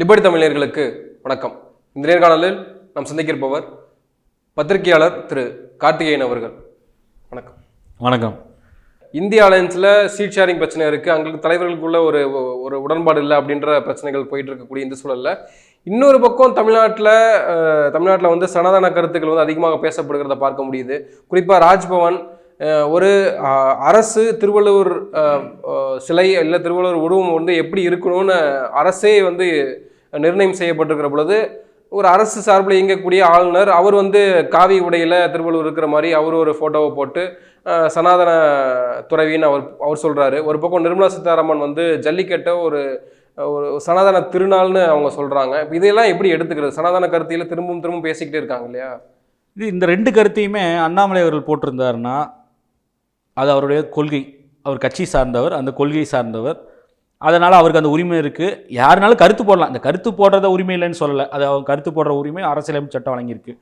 Liberty தமிழர்களுக்கு வணக்கம். இந்த நேர்காணலில் நாம் சந்திக்க இருப்பவர் பத்திரிகையாளர் திரு கார்த்திகேயன் அவர்கள். வணக்கம். வணக்கம். இந்திய அலையன்ஸில் சீட் ஷேரிங் பிரச்சனை இருக்குது அங்களுக்கு தலைவர்களுக்குள்ள ஒரு ஒரு உடன்பாடு இல்லை அப்படின்ற பிரச்சனைகள் போயிட்டு இருக்கக்கூடிய இந்த சூழலில். இன்னொரு பக்கம் தமிழ்நாட்டில் தமிழ்நாட்டில் வந்து சனாதன கருத்துக்கள் வந்து அதிகமாக பேசப்படுகிறத பார்க்க முடியுது. குறிப்பாக ராஜ்பவன் ஒரு அரசு திருவள்ளுவர் சிலை இல்லை திருவள்ளுவர் உருவம் வந்து எப்படி இருக்கணும்னு அரசே வந்து நிர்ணயம் செய்யப்பட்டிருக்கிற பொழுது ஒரு அரசு சார்பில் இயங்கக்கூடிய ஆளுநர் அவர் வந்து காவி உடையில் திருவள்ளுவர் இருக்கிற மாதிரி அவர் ஒரு ஃபோட்டோவை போட்டு சனாதன துறவின்னு அவர் அவர் சொல்கிறாரு ஒரு பக்கம் நிர்மலா சீதாராமன் வந்து ஜல்லிக்கட்டை ஒரு ஒரு சனாதன திருநாள்னு அவங்க சொல்கிறாங்க இப்போ இதையெல்லாம் எப்படி எடுத்துக்கிறது? சனாதன கருத்தியில் திரும்பவும் திரும்பவும் பேசிக்கிட்டே இருக்காங்க இல்லையா? இது இந்த ரெண்டு கருத்தையுமே அண்ணாமலை அவர்கள் போட்டிருந்தாருன்னா அது அவருடைய கொள்கை. அவர் கட்சி சார்ந்தவர் அந்த கொள்கை சார்ந்தவர். அதனால் அவருக்கு அந்த உரிமை இருக்குது யாருனாலும் கருத்து போடலாம். இந்த கருத்து போடுறத உரிமை இல்லைன்னு சொல்லலை. அது அவங்க கருத்து போடுற உரிமை அரசியலமைப்பு சட்டம் வழங்கியிருக்கு.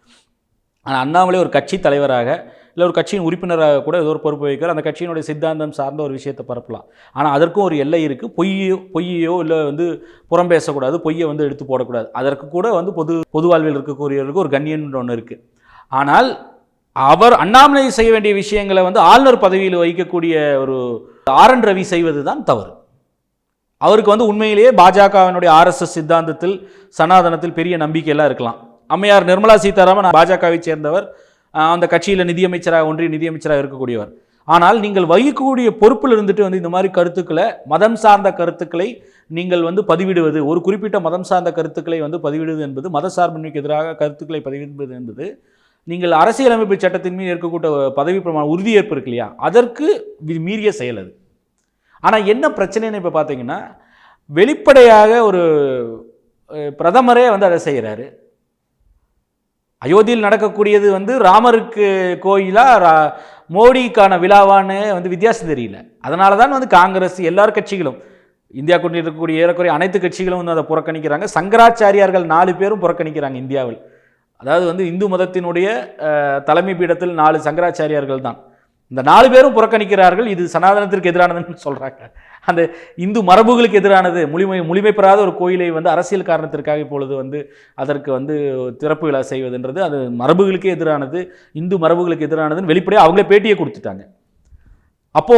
ஆனால் அண்ணாமலை ஒரு கட்சி தலைவராக இல்லை ஒரு கட்சியின் உறுப்பினராக கூட ஏதோ ஒரு பொறுப்பு வைக்கிறார். அந்த கட்சியினுடைய சித்தாந்தம் சார்ந்த ஒரு விஷயத்தை பரப்பலாம். ஆனால் அதற்கும் ஒரு எல்லை இருக்குது பொய்யோ பொய்யோ இல்லை வந்து புறம் பேசக்கூடாது. பொய்யை வந்து எடுத்து போடக்கூடாது. அதற்கு கூட வந்து பொது பொது வாழ்வில் இருக்கக்கூடியவர்களுக்கு ஒரு கண்ணியம்னு ஒன்று இருக்குது ஆனால் அவர் அண்ணாமலை செய்ய வேண்டிய விஷயங்களை வந்து ஆளுநர் பதவியில் வைக்கக்கூடிய ஒரு ஆர் என் ரவி செய்வது தான் தவறு. அவருக்கு வந்து உண்மையிலேயே பாஜகவினுடைய ஆர்எஸ்எஸ் சித்தாந்தத்தில் சனாதனத்தில் பெரிய நம்பிக்கையெல்லாம் இருக்கலாம். அம்மையார் நிர்மலா சீதாராமன் பாஜகவை சேர்ந்தவர் அந்த கட்சியில் நிதியமைச்சராக ஒன்றிய நிதியமைச்சராக இருக்கக்கூடியவர். ஆனால் நீங்கள் வகிக்கக்கூடிய பொறுப்பில் இருந்துட்டு வந்து இந்த மாதிரி கருத்துக்களை மதம் சார்ந்த கருத்துக்களை நீங்கள் வந்து பதிவிடுவது ஒரு குறிப்பிட்ட மதம் சார்ந்த கருத்துக்களை வந்து பதிவிடுவது என்பது மத சார்பின்மைக்கு எதிராக கருத்துக்களை பதிவிடுவது என்பது நீங்கள் அரசியலமைப்பு சட்டத்தின் மீது இருக்கக்கூடிய பதவி பிரமாண உறுதியேற்பு இருக்கு இல்லையா? அதற்கு மீறிய செயல் அது. ஆனால் என்ன பிரச்சனைன்னு இப்போ பார்த்தீங்கன்னா வெளிப்படையாக ஒரு பிரதமரே வந்து அதை செய்கிறாரு அயோத்தியில் நடக்கக்கூடியது வந்து ராமருக்கு கோயிலா ரா- மோடிக்கான விழாவான்னு வந்து வித்தியாசம் தெரியல. அதனால தான் வந்து காங்கிரஸ் எல்லார் கட்சிகளும் இந்தியா கொண்டு இருக்கக்கூடிய ஏறக்குறைய அனைத்து கட்சிகளும் வந்து அதை புறக்கணிக்கிறாங்க. சங்கராச்சாரியார்கள் நாலு பேரும் புறக்கணிக்கிறாங்க இந்தியாவில். அதாவது வந்து இந்து மதத்தினுடைய தலைமை பீடத்தில் நாலு சங்கராச்சாரியார்கள் தான். இந்த நாலு பேரும் புறக்கணிக்கிறார்கள் இது சனாதனத்திற்கு எதிரானதுன்னு சொல்கிறாங்க அந்த இந்து மரபுகளுக்கு எதிரானது முழுமை முழுமை பெறாத ஒரு கோயிலை வந்து அரசியல் காரணத்திற்காக இப்பொழுது வந்து அதற்கு வந்து திறப்பு விழா செய்வதுன்றது அது மரபுகளுக்கே எதிரானது இந்து மரபுகளுக்கு எதிரானதுன்னு வெளிப்படையாக அவங்களே பேட்டியை கொடுத்துட்டாங்க. அப்போ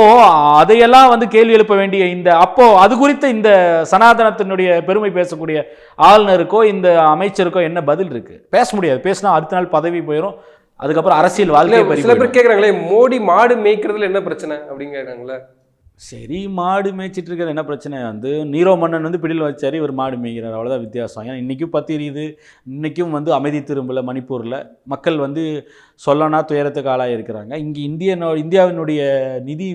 அதையெல்லாம் வந்து கேள்வி எழுப்ப வேண்டிய இந்த அப்போ அது குறித்த இந்த சனாதனத்தினுடைய பெருமை பேசக்கூடிய ஆளுநருக்கோ இந்த அமைச்சருக்கோ என்ன பதில் இருக்கு? பேச முடியாது. பேசினா அடுத்த நாள் பதவி போயிடும் அதுக்கப்புறம் அரசியல் வாழ்க்கை சில பேர் கேட்குறாங்களே மோடி மாடு மேய்க்கிறதுல என்ன பிரச்சனை? அப்படின்னு கேட்குறாங்களே சரி மாடு மேய்ச்சிட்டு இருக்கிறது என்ன பிரச்சனை? வந்து நீரோ மன்னன் வந்து பிடியில் வச்சாரு இவர் மாடு மேய்கிறார். அவ்வளோதான் வித்தியாசம். ஏன்னா இன்றைக்கும் பத்திரியுது இன்றைக்கும் வந்து அமைதி திரும்பல மணிப்பூரில். மக்கள் வந்து சொல்லனா துயரத்துக்கு ஆளாக இருக்கிறாங்க இங்கே இந்திய இந்தியாவினுடைய நிதி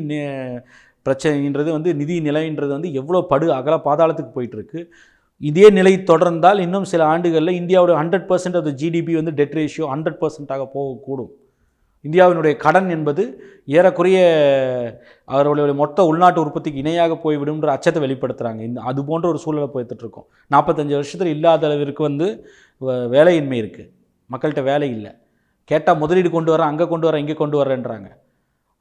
பிரச்சனைன்றது வந்து நிதி நிலைன்றது வந்து எவ்வளோ படு அகல பாதாளத்துக்கு போயிட்டுருக்கு. இதே நிலை தொடர்ந்தால் இன்னும் சில ஆண்டுகளில் இந்தியாவோட hundred percent of the GDP வந்து டெட் ரேஷியோ ஹண்ட்ரட் பர்சன்டாக போகக்கூடும். இந்தியாவினுடைய கடன் என்பது ஏறக்குறைய அவர்களுடைய மொத்த உள்நாட்டு உற்பத்திக்கு இணையாக போய்விடும்ன்ற அச்சத்தை வெளிப்படுத்துகிறாங்க இந்த அது போன்ற ஒரு சூழலை போய்த்துட்ருக்கோம். நாற்பத்தஞ்சு வருஷத்தில் இல்லாத அளவிற்கு வந்து வேலையின்மை இருக்குது மக்கள்கிட்ட வேலை இல்லை. கேட்டால் முதலீடு கொண்டு வரேன் அங்கே கொண்டு வரேன் இங்கே கொண்டு வரேன்றாங்க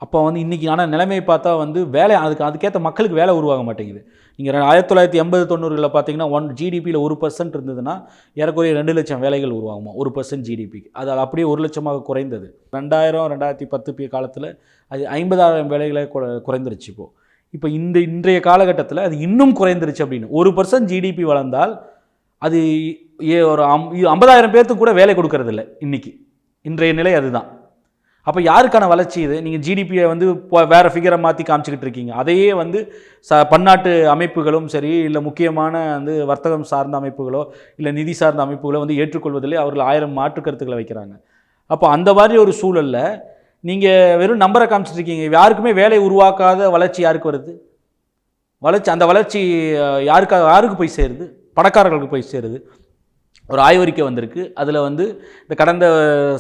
அப்போ வந்து இன்றைக்கி ஆனால் நிலைமையை பார்த்தா வந்து வேலை அதுக்கு அதுக்கேற்ற மக்களுக்கு வேலை உருவாக மாட்டேங்குது. நீங்கள் ஆயிரத்தி தொள்ளாயிரத்தி எண்பது தொண்ணூறுகளில் பார்த்தீங்கன்னா ஒன் ஜிடிபியில் ஒரு பர்சன்ட் இருந்ததுன்னா ஏறக்குறைய ரெண்டு லட்சம் வேலைகள் உருவாகுமா? ஒரு பர்சன்ட் ஜிடிபிக்கு அது அப்படியே ஒரு லட்சமாக குறைந்தது. ரெண்டாயிரம் ரெண்டாயிரத்தி பத்து பி காலத்தில் அது ஐம்பதாயிரம் வேலைகளை குறைந்துருச்சு இப்போது இப்போ இந்த இன்றைய காலகட்டத்தில் அது இன்னும் குறைந்துருச்சு அப்படின்னு. ஒரு பர்சன்ட் ஜிடிபி வளர்ந்தால் அது ஏ ஒரு அம் ஐம்பதாயிரம் பேர்த்துக்கு கூட வேலை கொடுக்கறதில்ல இன்றைக்கி இன்றைய நிலை அதுதான். அப்போ யாருக்கான வளர்ச்சி இது? நீங்கள் ஜிடிபியை வந்து இப்போ வேறு ஃபிகரை மாற்றி காமிச்சிக்கிட்டு இருக்கீங்க. அதையே வந்து ச பன்னாட்டு அமைப்புகளும் சரி இல்லை முக்கியமான வந்து வர்த்தகம் சார்ந்த அமைப்புகளோ இல்லை நிதி சார்ந்த அமைப்புகளோ வந்து ஏற்றுக்கொள்வதிலே அவர்கள் ஆயிரம் மாற்று கருத்துக்களை வைக்கிறாங்க. அப்போ அந்த மாதிரி ஒரு சூழலில் நீங்கள் வெறும் நம்பரை காமிச்சிட்டு இருக்கீங்க. யாருக்குமே வேலை உருவாக்காத வளர்ச்சி யாருக்கு வருது? வளர்ச்சி அந்த வளர்ச்சி யாருக்காக யாருக்கு போய் சேருது? பணக்காரர்களுக்கு போய் சேருது. ஒரு ஆய்வறிக்கை வந்திருக்கு. அதில் வந்து இந்த கடந்த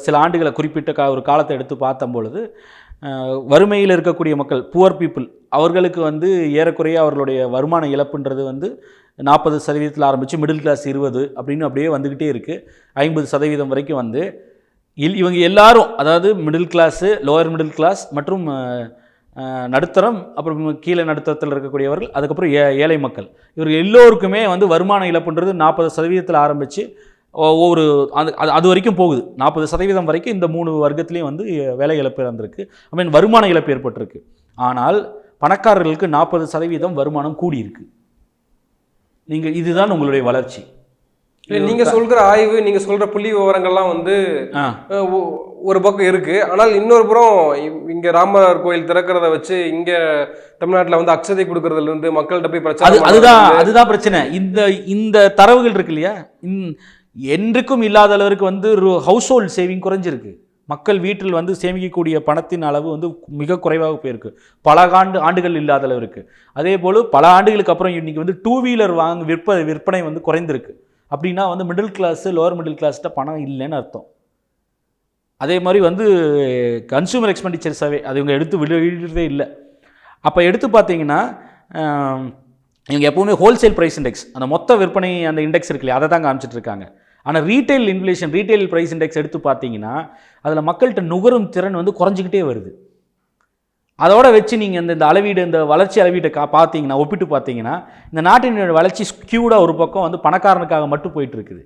சில ஆண்டுகளை குறிப்பிட்ட கா ஒரு காலத்தை எடுத்து பார்த்தம் பொழுது வறுமையில் இருக்கக்கூடிய மக்கள் புவர் பீப்புள் அவர்களுக்கு வந்து ஏறக்குறைய அவர்களுடைய வருமான இழப்புன்றது வந்து நாற்பது சதவீதத்தில் ஆரம்பித்து மிடில் கிளாஸ் இருபது அப்படின்னு அப்படியே வந்துக்கிட்டே இருக்குது ஐம்பது சதவீதம் வரைக்கும் வந்து இல் இவங்க எல்லாரும் அதாவது middle class lower middle class மற்றும் நடுத்தரம் அப்புறம் கீழே நடுத்தரத்தில் இருக்கக்கூடியவர்கள் அதுக்கப்புறம் ஏ ஏழை மக்கள். இவர்கள் எல்லோருக்குமே வந்து வருமான இழப்புன்றது நாற்பது சதவீதத்தில் ஆரம்பித்து ஒவ்வொரு அது அது- அது வரைக்கும் போகுது. நாற்பது சதவீதம் வரைக்கும் இந்த மூணு வர்க்கத்துலேயும் வந்து வேலை இழப்பு இருந்திருக்கு ஐ மீன் வருமான இழப்பு ஏற்பட்டிருக்கு. ஆனால் பணக்காரர்களுக்கு நாற்பது சதவீதம் வருமானம் கூடியிருக்கு. நீங்கள் இதுதான் உங்களுடைய வளர்ச்சி. நீங்க சொல்ற ஆய்வு நீங்க சொல்ற புள்ளி விவரங்கள்லாம் வந்து ஒரு பக்கம் இருக்கு. ஆனால் இன்னொரு புறம் இங்க ராமர் கோயில் திறக்கிறத வச்சு இங்க தமிழ்நாட்டுல வந்து அக்ஷதை கொடுக்கறதுல இருந்து மக்கள்கிட்ட போய் பிரச்சனை அதுதான் அதுதான் பிரச்சனை. இந்த இந்த தரவுகள் இருக்கு இல்லையா? என்றைக்கும் இல்லாத அளவிற்கு வந்து ஹவுஸ் ஹோல்ட் சேவிங் குறைஞ்சிருக்கு. மக்கள் வீட்டில் வந்து சேமிக்கக்கூடிய பணத்தின் அளவு வந்து மிக குறைவாக போயிருக்கு. பல ஆண்டு ஆண்டுகள் இல்லாத அளவிற்கு. அதே போல் பல ஆண்டுகளுக்கு அப்புறம் இன்னைக்கு வந்து டூ வீலர் வாங்க விற்ப விற்பனை வந்து குறைந்திருக்கு. அப்படின்னா வந்து மிடில் கிளாஸு லோவர் மிடில் கிளாஸ்கிட்ட பணம் இல்லைன்னு அர்த்தம். அதே மாதிரி வந்து கன்சூமர் எக்ஸ்பெண்டிச்சர்ஸாகவே அது இவங்க எடுத்து வெளியிடுறதே இல்லை. அப்போ எடுத்து பார்த்தீங்கன்னா இவங்க எப்பவுமே ஹோல்சேல் ப்ரைஸ் இண்டெக்ஸ் அந்த மொத்த விற்பனை அந்த இண்டெக்ஸ் இருக்கு இல்லையா அதை தான் காமிச்சிட்டு இருக்காங்க. ஆனால் retail inflation retail price index எடுத்து பார்த்தீங்கன்னா அதில் மக்கள்கிட்ட நுகரும் திறன் வந்து குறைஞ்சிக்கிட்டே வருது. அதோட வச்சு நீங்கள் இந்த இந்த அளவீடு இந்த வளர்ச்சி அளவீட்டை கா பார்த்தீங்கன்னா ஒப்பிட்டு பார்த்தீங்கன்னா இந்த நாட்டினுடைய வளர்ச்சி ஸ்கியூடாக ஒரு பக்கம் வந்து பணக்காரனுக்காக மட்டும் போயிட்டு இருக்குது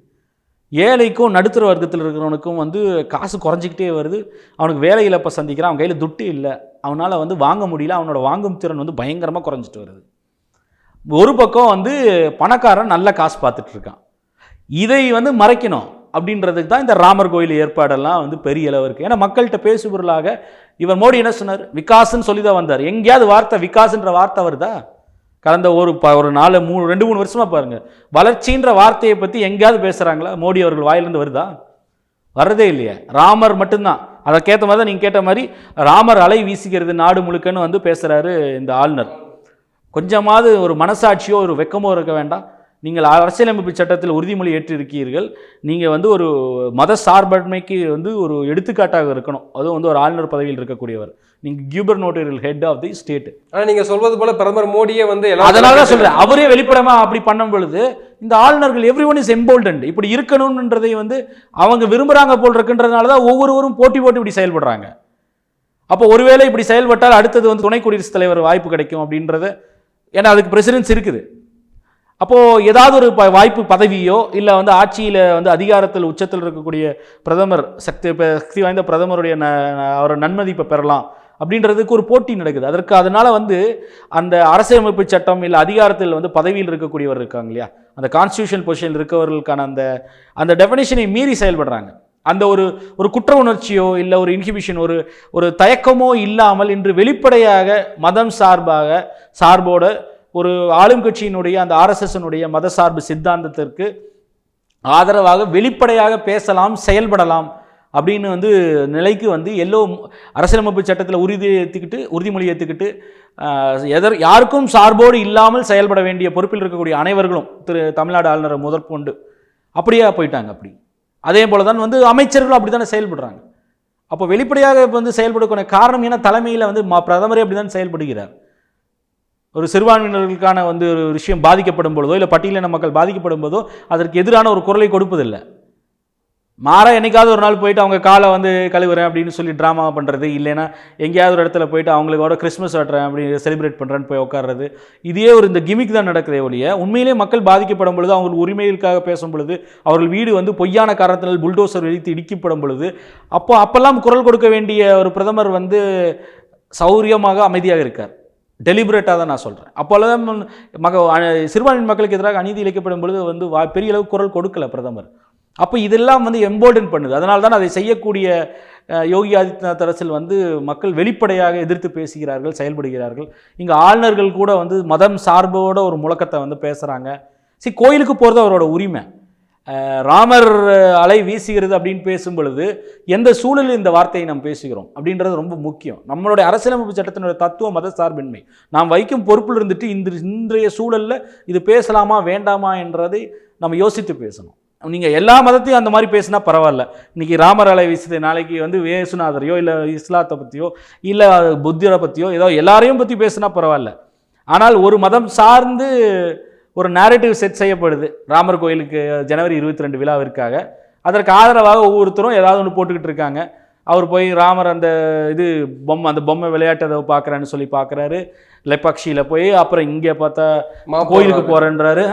ஏழைக்கும் நடுத்தர வர்க்கத்தில் இருக்கிறவனுக்கும் வந்து காசு குறைஞ்சிக்கிட்டே வருது. அவனுக்கு வேலை இழப்பை சந்திக்கிறான். அவன் கையில் துட்டு இல்லை. அவனால் வந்து வாங்க முடியல. அவனோட வாங்கும் திறன் வந்து பயங்கரமாக குறைஞ்சிட்டு வருது. ஒரு பக்கம் வந்து பணக்காரன் நல்ல காசு பார்த்துட்ருக்கான் இதை வந்து மறைக்கணும். அப்படின்றதுக்கு தான் இந்த ராமர் கோயில் ஏற்பாடெல்லாம் வந்து பெரிய அளவு இருக்குது ஏன்னா மக்கள்கிட்ட பேசுபொருளாக இவர் மோடி என்ன சொன்னார்? விகாஸ்ன்னு சொல்லி தான் வந்தார். எங்கேயாவது வார்த்தை விகாஸ்ன்ற வார்த்தை வருதா? கடந்த ஒரு ப ஒரு நாலு மூணு ரெண்டு மூணு வருஷமாக பாருங்கள் வளர்ச்சின்ற வார்த்தையை பற்றி எங்கேயாவது பேசுகிறாங்களா மோடி அவர்கள் வாயிலிருந்து வருதா? வர்றதே இல்லையே. ராமர் மட்டும்தான். அதற்கேற்ற மாதிரி தான் நீங்கள் கேட்ட மாதிரி ராமர் அலை வீசிக்கிறது நாடு முழுக்கன்னு வந்து பேசுகிறாரு இந்த ஆளுநர். கொஞ்சமாவது ஒரு மனசாட்சியோ ஒரு வெக்கமோ இருக்க வேண்டாம். நீங்கள் அரசியலமைப்பு சட்டத்தில் உறுதிமொழி ஏற்றிருக்கீர்கள். நீங்கள் வந்து ஒரு மத சார்பன்மைக்கு வந்து ஒரு எடுத்துக்காட்டாக இருக்கணும். அதுவும் வந்து ஒரு ஆளுநர் பதவியில் இருக்கக்கூடியவர். நீங்கள் gubernatorial head of the state. ஆனா நீங்க சொல்வது போல பிரதமர் மோடியே வந்து அதனால தான் சொல்றேன். அவரே வெளிப்படமா அப்படி பண்ணும் பொழுது இந்த ஆளுநர்கள் எவ்ரி ஒன் இஸ் எம்போல்டன்ட் இப்படி இருக்கணும்ன்றதை வந்து அவங்க விரும்புறாங்க போல் இருக்குன்றதுனால தான் ஒவ்வொருவரும் போட்டி போட்டு இப்படி செயல்படுறாங்க. அப்போ ஒருவேளை இப்படி செயல்பட்டால் அடுத்தது வந்து துணை குடியரசுத் தலைவர் வாய்ப்பு கிடைக்கும் அப்படின்றத. ஏன்னா அதுக்கு பிரசிடென்ஸ் இருக்குது. அப்போது ஏதாவது ஒரு ப- வாய்ப்பு பதவியோ இல்லை வந்து ஆட்சியில் வந்து அதிகாரத்தில் உச்சத்தில் இருக்கக்கூடிய பிரதமர் சக்தி சக்தி வாய்ந்த பிரதமருடைய ந அவர் நன்மதிப்பை பெறலாம் அப்படின்றதுக்கு ஒரு போட்டி நடக்குது. அதற்கு அதனால் வந்து அந்த அரசியலமைப்பு சட்டம் இல்லை அதிகாரத்தில் வந்து பதவியில் இருக்கக்கூடியவர் இருக்காங்க இல்லையா? அந்த கான்ஸ்டியூஷன் பொசிஷனில் இருக்கவர்களுக்கான அந்த அந்த டெஃபினேஷனை மீறி செயல்படுறாங்க. அந்த ஒரு ஒரு குற்ற உணர்ச்சியோ இல்லை ஒரு இன்ஹிபிஷன் ஒரு ஒரு தயக்கமோ இல்லாமல் இன்று வெளிப்படையாக மதம் சார்பாக சார்போட ஒரு ஆளும் கட்சியினுடைய அந்த ஆர்எஸ்எஸ்னுடைய மத சார்பு சித்தாந்தத்திற்கு ஆதரவாக வெளிப்படையாக பேசலாம் செயல்படலாம் அப்படின்னு வந்து நிலைக்கு வந்து எல்லோ அரசியலமைப்பு சட்டத்தில் உறுதி ஏற்றுக்கிட்டு உறுதிமொழி ஏற்றுக்கிட்டு எதர் யாருக்கும் சார்போடு இல்லாமல் செயல்பட வேண்டிய பொறுப்பில் இருக்கக்கூடிய அனைவர்களும் திரு தமிழ்நாடு ஆளுநரை முதற்கொண்டு அப்படியே போயிட்டாங்க அப்படி. அதே போல தான் வந்து அமைச்சர்களும் அப்படி தானே செயல்படுறாங்க. அப்போ வெளிப்படையாக இப்போ வந்து செயல்படக்கூடிய காரணம் ஏன்னா தலைமையில் வந்து மா பிரதமரே அப்படி தான் செயல்படுகிறார். ஒரு சிறுபான்மையினர்களுக்கான வந்து ஒரு விஷயம் பாதிக்கப்படும் பொழுதோ இல்லை பட்டியலின மக்கள் பாதிக்கப்படும் போதோ அதற்கு எதிரான ஒரு குரலை கொடுப்பதில்லை. மாற என்னைக்காவது ஒரு நாள் போயிட்டு அவங்க காலை வந்து கழுவுறேன் அப்படின்னு சொல்லி ட்ராமா பண்ணுறது இல்லைன்னா எங்கேயாவது ஒரு இடத்துல போயிட்டு அவங்களோட கிறிஸ்மஸ் ஆட்டுறேன் அப்படி செலிப்ரேட் பண்ணுறேன்னு போய் உட்காடுறது இதே ஒரு இந்த கிமிக் தான் நடக்குதே ஒழிய உண்மையிலே மக்கள் பாதிக்கப்படும் பொழுது அவங்க உரிமைகளுக்காக பேசும் பொழுது அவர்கள் வீடு வந்து பொய்யான காரணத்தினால் புல்டோசர் வெடித்து இடிக்கப்படும் பொழுது அப்போ அப்போல்லாம் குரல் கொடுக்க வேண்டிய ஒரு பிரதமர் வந்து சௌரியமாக அமைதியாக இருக்கார். டெலிபரேட்டாக தான் நான் சொல்கிறேன் அப்போல்லாம் மக அ- சிறுபான்மை மக்களுக்கு எதிராக அநீதி இழைக்கப்படும் பொழுது வந்து வா- பெரிய அளவு குரல் கொடுக்கல பிரதமர். அப்போ இதெல்லாம் வந்து எம்போர்டன் பண்ணுது. அதனால தான் அதை செய்யக்கூடிய யோகி ஆதித்யநாத் அரசில் வந்து மக்கள் வெளிப்படையாக எதிர்த்து பேசுகிறார்கள் செயல்படுகிறார்கள். இங்கே ஆளுநர்கள் கூட வந்து மதம் சார்போட ஒரு முழக்கத்தை வந்து பேசுகிறாங்க சரி கோயிலுக்கு போகிறது அவரோட உரிமை. ராமர் அலை வீசுகிறது அப்படின்னு பேசும் பொழுது எந்த சூழலில் இந்த வார்த்தையை நாம் பேசுகிறோம் அப்படின்றது ரொம்ப முக்கியம். நம்மளுடைய அரசியலமைப்பு சட்டத்தினுடைய தத்துவ மத சார்பின்மை. நாம் வைக்கும் பொறுப்பில் இருந்துட்டு இந்த இன்றைய சூழலில் இது பேசலாமா வேண்டாமா என்றதை நம்ம யோசித்து பேசணும். நீங்கள் எல்லா மதத்தையும் அந்த மாதிரி பேசினா பரவாயில்ல. இன்றைக்கி ராமர் அலை வீசுது நாளைக்கு வந்து வேசுநாதரையோ இல்லை இஸ்லாத்தை பற்றியோ இல்லை புத்திரை பற்றியோ ஏதோ எல்லாரையும் பற்றி பேசினா பரவாயில்ல. ஆனால் ஒரு மதம் சார்ந்து ஒரு நேரேட்டிவ் செட் செய்யப்படுது. ராமர் கோயிலுக்கு ஜனவரி இருபத்தி ரெண்டு விழாவிற்காக. அதற்கு ஆதரவாக ஒவ்வொருத்தரும் ஏதாவது ஒன்று போட்டுக்கிட்டு இருக்காங்க. அவர் போய் ராமர் அந்த இது பொம்மை அந்த பொம்மை விளையாட்டை பார்க்குறேன்னு சொல்லி பார்க்குறாரு. லெப்பாக்ஷியில் போய் அப்புறம் இங்கே பார்த்தா கோயிலுக்கு. போகிறேன்றாரு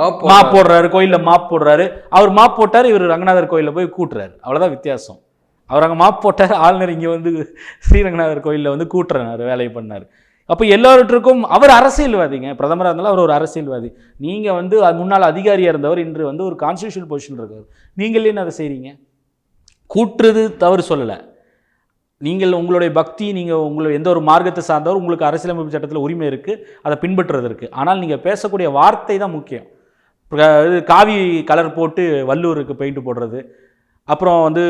மாப் போடுறாரு. கோயிலில் மாப் போடுறாரு. அவர் மாப் போட்டார் இவர் ரங்கநாதர் கோயிலில் போய் கூட்டுறாரு. அவ்வளோதான் வித்தியாசம். அவர் அங்கே மாப் போட்டார் ஆளுநர் இங்கே வந்து ஸ்ரீரங்கநாதர் கோயிலில் வந்து கூட்டுறாரு வேலையை பண்ணார். அப்போ எல்லாவற்றுக்கும் அவர் அரசியல்வாதிங்க. பிரதமராக இருந்தாலும் அவர் ஒரு அரசியல்வாதி. நீங்கள் வந்து அது முன்னாள் அதிகாரியாக இருந்தவர் இன்று வந்து ஒரு கான்ஸ்டியூஷனல் பொசிஷன் இருக்கார். நீங்கள் என்ன அதை செய்கிறீங்க கூட்டுறது தவறு சொல்லலை. நீங்கள் உங்களுடைய பக்தி நீங்கள் உங்களை எந்த ஒரு மார்க்கத்தை சார்ந்தவர் உங்களுக்கு அரசியலமைப்பு சட்டத்தில் உரிமை இருக்குது அதை பின்பற்றுறது இருக்குது ஆனால் நீங்கள் பேசக்கூடிய வார்த்தை தான் முக்கியம். இது காவி கலர் போட்டு வல்லூருக்கு பெயிண்ட் போடுறது. அப்புறம் வந்து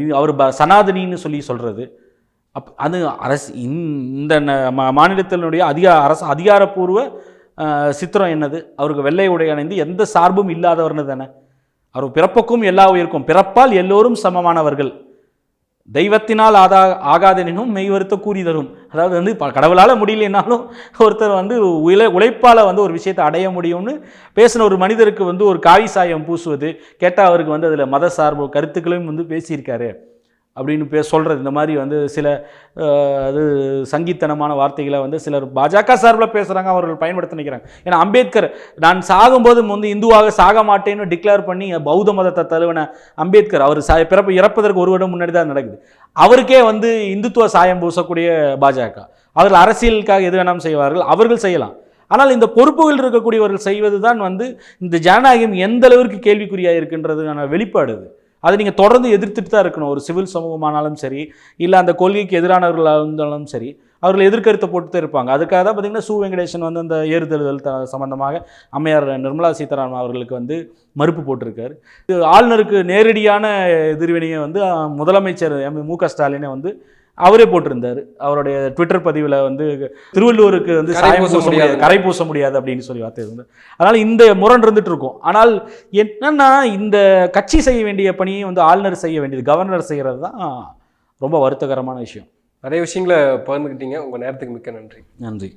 இது அவர் ப சனாதனின்னு சொல்லி சொல்கிறது அப் அது அரசு இந்த- ந- மா- மாநிலத்தினுடைய அதிகா அரசு அதிகாரப்பூர்வ சித்திரம் என்னது? அவருக்கு வெள்ளை உடை அணிந்து எந்த சார்பும் இல்லாதவர்னு தானே. அவர் பிறப்புக்கும் எல்லா உயிருக்கும். பிறப்பால் எல்லோரும் சமமானவர்கள். தெய்வத்தினால் ஆதா ஆகாதெனினும் மெய்வருத்த கூறி தரும். அதாவது வந்து ப- கடவுளால் முடியலனாலும் ஒருத்தர் வந்து உழை உழைப்பால் வந்து ஒரு விஷயத்தை அடைய முடியும்னு பேசின ஒரு மனிதருக்கு வந்து ஒரு காவி சாயம் பூசுவது கேட்டால் அவருக்கு வந்து அதில் மத சார்பு கருத்துக்களையும் வந்து பேசியிருக்காரு. அப்படின்னு பே சொல்கிறது இந்த மாதிரி வந்து சில அது சங்கித்தனமான வார்த்தைகளை வந்து சிலர் பாஜக சார்பில் பேசுகிறாங்க அவர்கள் பயன்படுத்த நினைக்கிறாங்க. ஏன்னா அம்பேத்கர் நான் சாகும்போது வந்து இந்துவாக சாக மாட்டேன்னு டிக்ளேர் பண்ணி பௌத்த மதத்தை தழுவின அம்பேத்கர் அவர் சா பிறப்பு இறப்பதற்கு ஒரு வருடம் முன்னாடி தான் நடக்குது. அவருக்கே வந்து இந்துத்துவ சாயம் பூசக்கூடிய பாஜக. அவர்கள் அரசியலுக்காக எது வேணாலும் செய்வார்கள் அவர்கள் செய்யலாம். ஆனால் இந்த பொறுப்புகள் இருக்கக்கூடியவர்கள் செய்வது தான் வந்து இந்த ஜனநாயகம் எந்த அளவிற்கு கேள்விக்குறியாக இருக்கின்றதுக்கான வெளிப்பாடு அதை நீங்கள் தொடர்ந்து எதிர்த்துட்டு தான் இருக்கணும். ஒரு சிவில் சமூகமானாலும் சரி இல்லை அந்த கொள்கைக்கு எதிரானவர்களாக இருந்தாலும் சரி அவர்கள் எதிர்கருத்தை போட்டு தான் இருப்பாங்க. அதுக்காக தான் பார்த்தீங்கன்னா சு வெங்கடேசன் வந்து அந்த ஏறுதழுதல் த சம்பந்தமாக அம்மையார் நிர்மலா சீதாராமன் அவர்களுக்கு வந்து மறுப்பு போட்டிருக்காரு. இது ஆளுநருக்கு நேரடியான எதிர்வினையை வந்து முதலமைச்சர் எம். மு. க. ஸ்டாலினை வந்து அவரே போட்டிருந்தார். அவருடைய ட்விட்டர் பதிவில் வந்து திருவள்ளூருக்கு வந்து கரை சாயம் பூச முடியாது. கரை பூச முடியாது அப்படின்னு சொல்லி வார்த்தை அதனால் இந்த முரண் இருந்துட்டு இருக்கும். ஆனால் என்னன்னா இந்த கட்சி செய்ய வேண்டிய பணியை வந்து ஆளுநர் செய்ய வேண்டியது கவர்னர் செய்கிறது தான் ரொம்ப வருத்தகரமான விஷயம். நிறைய விஷயங்களை பகிர்ந்துக்கிட்டீங்க உங்க நேரத்துக்கு மிக்க நன்றி. நன்றி.